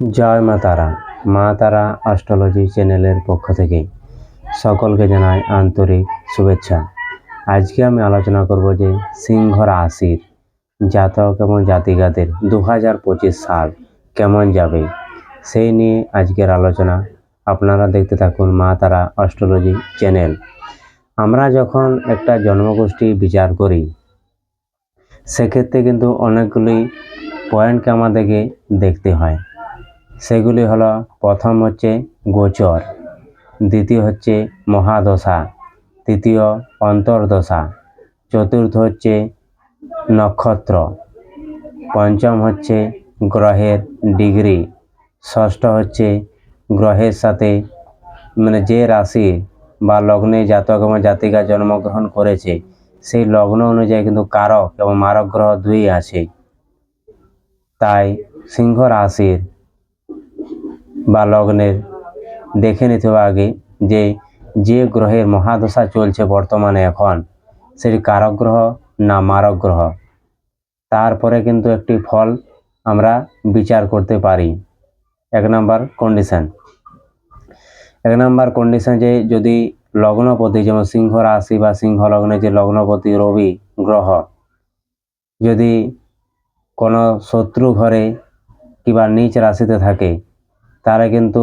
জয় মা তারা। মা তারা অ্যাস্ট্রোলজি চ্যানেলের পক্ষ থেকে সকলকে জানাই আন্তরিক শুভেচ্ছা। আজকে আমি আলোচনা করব যে সিংহ রাশির জাতক এবং জাতিকাদের দু হাজার পঁচিশ সাল কেমন যাবে, সেই নিয়ে আজকের আলোচনা। আপনারা দেখতে থাকুন মা তারা অ্যাস্ট্রোলজি চ্যানেল। আমরা যখন একটা জন্মগোষ্ঠী বিচার করি, সেক্ষেত্রে কিন্তু অনেকগুলি পয়েন্টকে আমাদেরকে দেখতে হয়। সেগুলি হলো প্রথম হচ্ছে গোচর, দ্বিতীয় হচ্ছে মহাদশা, তৃতীয় অন্তর্দশা, চতুর্থ হচ্ছে নক্ষত্র, পঞ্চম হচ্ছে গ্রহের ডিগ্রি, ষষ্ঠ হচ্ছে গ্রহের সাথে মানে যে রাশি বা লগ্নে জাতক এবং জাতিকা জন্মগ্রহণ করেছে, সেই লগ্ন অনুযায়ী কিন্তু কারক এবং মারক গ্রহ দুই আছে। তাই সিংহ রাশির বা লগ্নের দেখে নিতে হবে আগে যে যে গ্রহের মহাদশা চলছে বর্তমানে এখন, সেটি কারক গ্রহ না মারক গ্রহ? তারপরে কিন্তু একটি ফল আমরা বিচার করতে পারি। এক নাম্বার কন্ডিশন এক নাম্বার কন্ডিশন যে, যদি লগ্নপতি যেমন সিংহ রাশি বা সিংহ লগ্নে যে লগ্নপতি রবি গ্রহ, যদি কোনো শত্রু ঘরে কিংবা নিচ রাশিতে থাকে তাহলে কিন্তু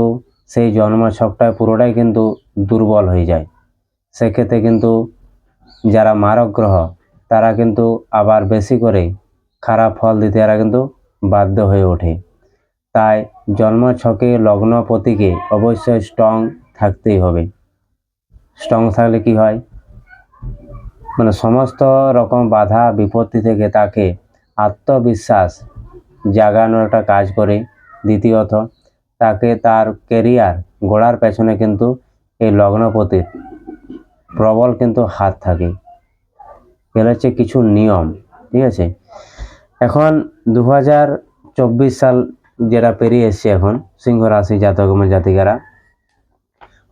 সেই জন্ম ছকটা পুরোটাই কিন্তু দুর্বল হয়ে যায়। সেক্ষেত্রে কিন্তু যারা মারক গ্রহ তারা কিন্তু আবার বেশি করে খারাপ ফল দিতে এরা কিন্তু বাধ্য হয়ে ওঠে। তাই জন্ম ছকে লগ্নপতিকে অবশ্যই স্ট্রং থাকতেই হবে। স্ট্রং থাকলে কি হয়? মানে সমস্ত রকম বাধা, বিপত্তি থেকে তাকে আত্মবিশ্বাস জাগানোর একটা কাজ করে। দ্বিতীয়ত তাকে তার কেরিয়ার গড়ার পেছনে কিন্তু এই লগ্নপতির প্রবল কিন্তু হাত থাকে। এগুলো হচ্ছে কিছু নিয়ম, ঠিক আছে? এখন দু হাজার চব্বিশ সাল যেটা পেরিয়ে এসছে এখন, সিংহ রাশি জাতক এবং জাতিকারা,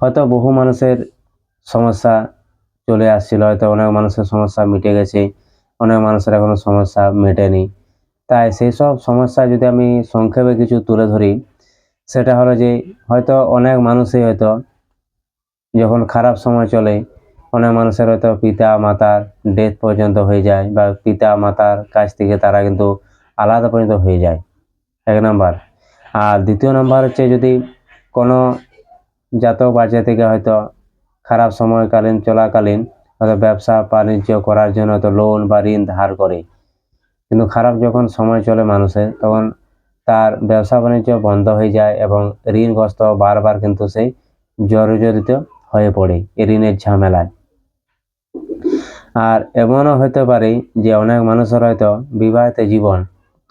হয়তো বহু মানুষের সমস্যা চলে আসছিল, হয়তো অনেক মানুষের সমস্যা মিটে গেছে, অনেক মানুষের এখনও সমস্যা মেটেনি। তাই সেই সব সমস্যা যদি আমি সংক্ষেপে কিছু তুলে ধরি সেটা হলো যে হয়তো অনেক মানুষই হয়তো যখন খারাপ সময় চলে, অনেক মানুষের হয়তো পিতা, মাতার ডেথ পর্যন্ত হয়ে যায় বা পিতা, মাতার কাছ থেকে তারা কিন্তু আলাদা পর্যন্ত হয়ে যায়। এক নাম্বার। আর দ্বিতীয় নাম্বার হচ্ছে যদি কোনো জাতক বা জাতিকা হয়তো খারাপ সময়কালীন, চলাকালীন হয়তো ব্যবসা, বাণিজ্য করার জন্য হয়তো লোন বা ঋণ ধার করে। কিন্তু খারাপ যখন সময় চলে মানুষের, তখন তার ব্যবসা বাণিজ্য বন্ধ হয়ে যায় এবং ঋণগ্রস্ত বারবার কিন্তু সেই জর্জরিত হয়ে পড়ে ঋণের ঝামেলায়। আর এমনও হতে পারে যে অনেক মানুষের হয়তো বিবাহিত জীবন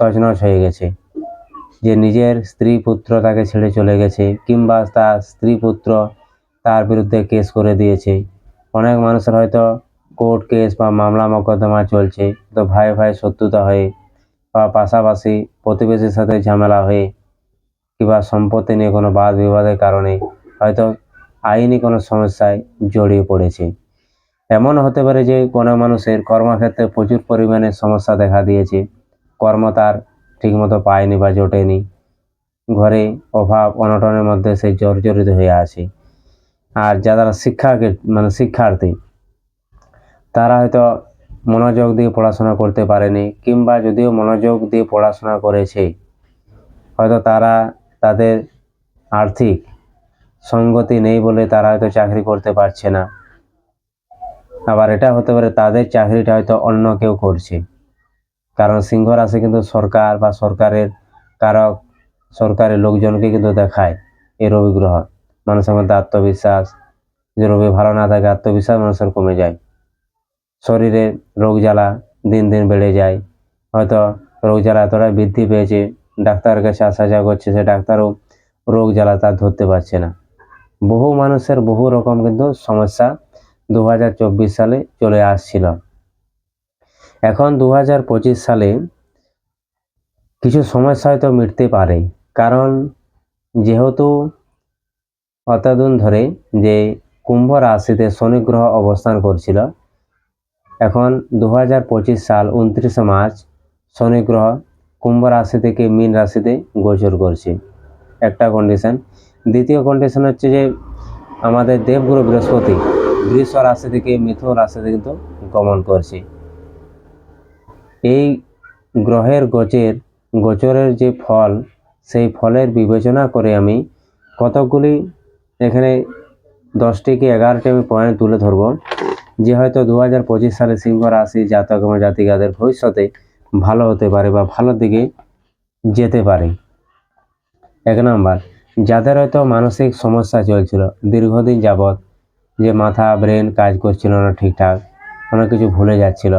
তছনছ হয়ে গেছে, যে নিজের স্ত্রী পুত্র তাকে ছেড়ে চলে গেছে কিংবা তার স্ত্রী পুত্র তার বিরুদ্ধে কেস করে দিয়েছে। অনেক মানুষের হয়তো কোর্ট কেস বা মামলা মোকদ্দমা চলছে, তো ভাই ভাই শত্রুতা হয়ে বা পাশাপাশি প্রতিবেশীর সাথে ঝামেলা হয়ে কিংবা সম্পত্তি নিয়ে কোনো বাদ বিবাদের কারণে হয়তো আইনি কোনো সমস্যায় জড়িয়ে পড়েছে। এমন হতে পারে যে কোনো মানুষের কর্মক্ষেত্রে প্রচুর পরিমাণে সমস্যা দেখা দিয়েছে। কর্ম তার ঠিকমতো পায়নি বা জোটেনি। ঘরে অভাব, অনটনের মধ্যে সে জর্জরিত হয়ে আছে। আর যারা শিক্ষাকে মানে শিক্ষার্থী, তারা হয়তো মনোযোগ দিয়ে পড়াশোনা করতে পারেনি কিংবা যদিও মনোযোগ দিয়ে পড়াশোনা করেছে, হয়তো তারা তাদের আর্থিক সঙ্গতি নেই বলে তারা হয়তো চাকরি করতে পারছে না। আবার এটা হতে পারে তাদের চাকরিটা হয়তো অন্য কেউ করছে। কারণ সিংহ রাশি কিন্তু সরকার বা সরকারের কারক, সরকারের লোকজনকে কিন্তু দেখায় এই রবি গ্রহ। মানুষের মধ্যে আত্মবিশ্বাস যে রবি ভালো না থাকে, আত্মবিশ্বাস মানুষের কমে যায়। শরীরে রোগ জ্বালা দিন দিন বেড়ে যায়। হয়তো রোগ জ্বালা এতটাই বৃদ্ধি পেয়েছে ডাক্তার কাছে আসা যাওয়া করছে, সে ডাক্তারও রোগ জ্বালা তার ধরতে পারছে না। বহু মানুষের বহু রকম কিন্তু সমস্যা দু হাজার চব্বিশ সালে চলে আসছিল। এখন দু হাজার পঁচিশ সালে কিছু সমস্যা হয়তো মিটতে পারে। কারণ যেহেতু অতদিন ধরে যে কুম্ভ রাশিতে শনি গ্রহ অবস্থান করছিল এখন দু হাজার পঁচিশ সাল উনত্রিশে মার্চ শনি গ্রহ কুম্ভ রাশি থেকে মীন রাশিতে গোচর করছে। একটা কন্ডিশন দ্বিতীয় কন্ডিশন হচ্ছে যে আমাদের দেবগুরু বৃহস্পতি বৃষ রাশি থেকে মিথুন রাশিতে কিন্তু গমন করছে। এই গ্রহের গোচের, গোচরের যে ফল, সেই ফলের বিবেচনা করে আমি কতকগুলি এখানে দশটি কি এগারোটি আমি পয়েন্ট তুলে ধরবো। যে হয়তো দু হাজার পঁচিশ সালে সিংহ রাশি জাতক এবং জাতিকাদের ভবিষ্যতে ভালো হতে পারে বা ভালোর দিকে যেতে পারে। এক নাম্বার, যাদের হয়তো মানসিক সমস্যা চলছিল, দীর্ঘদিন যাবৎ যে মাথা, ব্রেন কাজ করছিল না ঠিকঠাক, অনেক কিছু ভুলে যাচ্ছিল,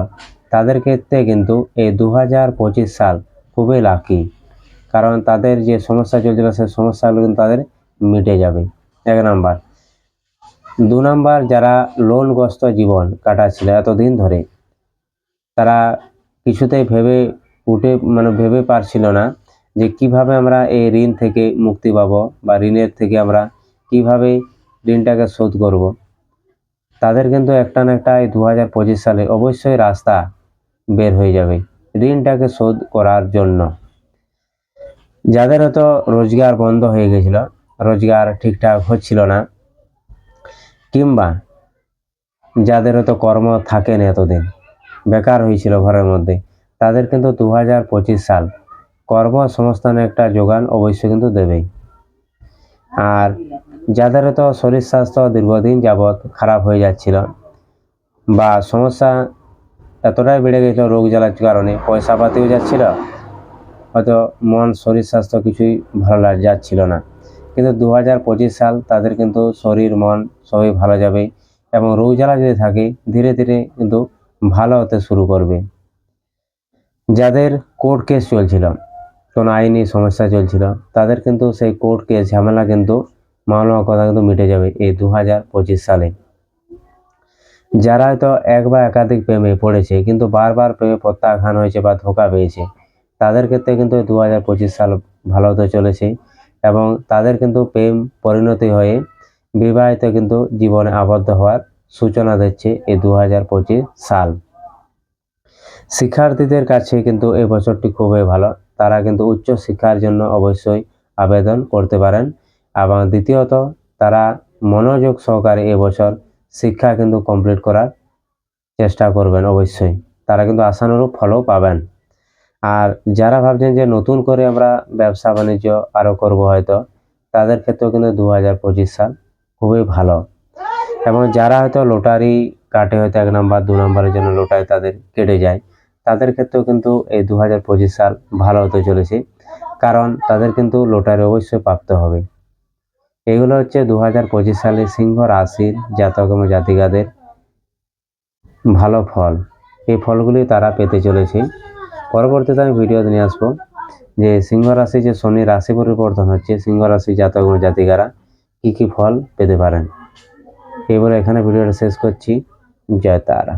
তাদের ক্ষেত্রে কিন্তু এই দু হাজার পঁচিশ সাল খুবই লাকি কারণ তাদের যে সমস্যা চলছিল সেই সমস্যাগুলো কিন্তু তাদের মিটে যাবে। এক নাম্বার দু নম্বর যারা লোনগ্রস্ত জীবন কাটাচ্ছিল এতদিন ধরে, তারা কিছুতেই ভেবে উঠে মানে ভেবে পারছিল না যে কীভাবে আমরা এই ঋণ থেকে মুক্তি পাবো বা ঋণের থেকে আমরা কীভাবে ঋণটাকে শোধ করব। তাদের কিন্তু একটা না একটা এই দু হাজার পঁচিশ সালে অবশ্যই রাস্তা বের হয়ে যাবে ঋণটাকে শোধ করার জন্য। যাদের হয়তো রোজগার বন্ধ হয়ে গেছিল, রোজগার ঠিকঠাক হচ্ছিল না কিংবা যাদের হয়তো কর্ম থাকেনি এতদিন, বেকার হয়েছিল ঘরের মধ্যে, তাদের কিন্তু দু হাজার পঁচিশ সাল কর্মসংস্থানের একটা যোগান অবশ্যই কিন্তু দেবেই। আর যাদের হয়তো শরীর স্বাস্থ্য দীর্ঘদিন যাবৎ খারাপ হয়ে যাচ্ছিল বা সমস্যা এতটাই বেড়ে গেছিল রোগ জ্বালার কারণে পয়সা পাতিও যাচ্ছিল, হয়তো মন, শরীর স্বাস্থ্য কিছুই ভালো যাচ্ছিল না। কিন্তু দু হাজার পঁচিশ সাল তাদের কিন্তু শরীর, মন সবই ভালো যাবে এবং জ্বালা যদি থাকে, ধীরে ধীরে কিন্তু ভালো হতে শুরু করবে। যাদের কোর্ট কেস চলছিল, কোনো আইনি সমস্যা চলছিল, তাদের কিন্তু সেই কোর্ট কেস ঝামেলা কিন্তু মামলা কথা কিন্তু মিটে যাবে এই দু হাজার পঁচিশ সালে। যারা হয়তো এক বা একাধিক প্রেমে পড়েছে, কিন্তু বারবার প্রেমে প্রত্যাখ্যান হয়েছে বা ধোকা পেয়েছে, তাদের ক্ষেত্রে কিন্তু দু হাজার পঁচিশ সাল ভালো হতে চলেছে। এবং তাদের কিন্তু প্রেম পরিণতি হয়ে বিবাহিত কিন্তু জীবনে আবদ্ধ হওয়ার সূচনা দিচ্ছে এই দু পঁচিশ সাল। শিক্ষার্থীদের কাছে কিন্তু এই বছরটি খুবই ভালো। তারা কিন্তু উচ্চ শিক্ষার জন্য অবশ্যই আবেদন করতে পারেন এবং দ্বিতীয়ত, তারা মনোযোগ সহকারে এবছর শিক্ষা কিন্তু কমপ্লিট করার চেষ্টা করবেন অবশ্যই। তারা কিন্তু আশানুরূপ ফলও পাবেন। আর যারা ভাবছেন যে নতুন করে আমরা ব্যবসা বাণিজ্য আরও করব হয়তো, তাদের ক্ষেত্রেও কিন্তু দু হাজার পঁচিশ সাল খুবই ভালো। এবং যারা হয়তো লটারি কাটে হয়তো এক নাম্বার, দু নম্বরের জন্য লটারি তাদের কেটে যায়, তাদের ক্ষেত্রেও কিন্তু এই দু হাজার পঁচিশ সাল ভালো হতে চলেছে। কারণ তাদের কিন্তু লটারি অবশ্যই প্রাপ্ত হবে। এগুলো হচ্ছে দু হাজার পঁচিশ সালে সিংহ রাশির জাতক এবং জাতিকাদের ভালো ফল। এই ফলগুলি তারা পেতে চলেছে। পরবর্তীতে আমি ভিডিওতে নিয়ে আসব যে সিংহ রাশি, যে শনি রাশি পরিবর্তন হচ্ছে, সিংহ রাশি জাতক জাতিকারা কী কী ফল পেতে পারেন। এবারে এখানে ভিডিওটা শেষ করছি। জয় তারা।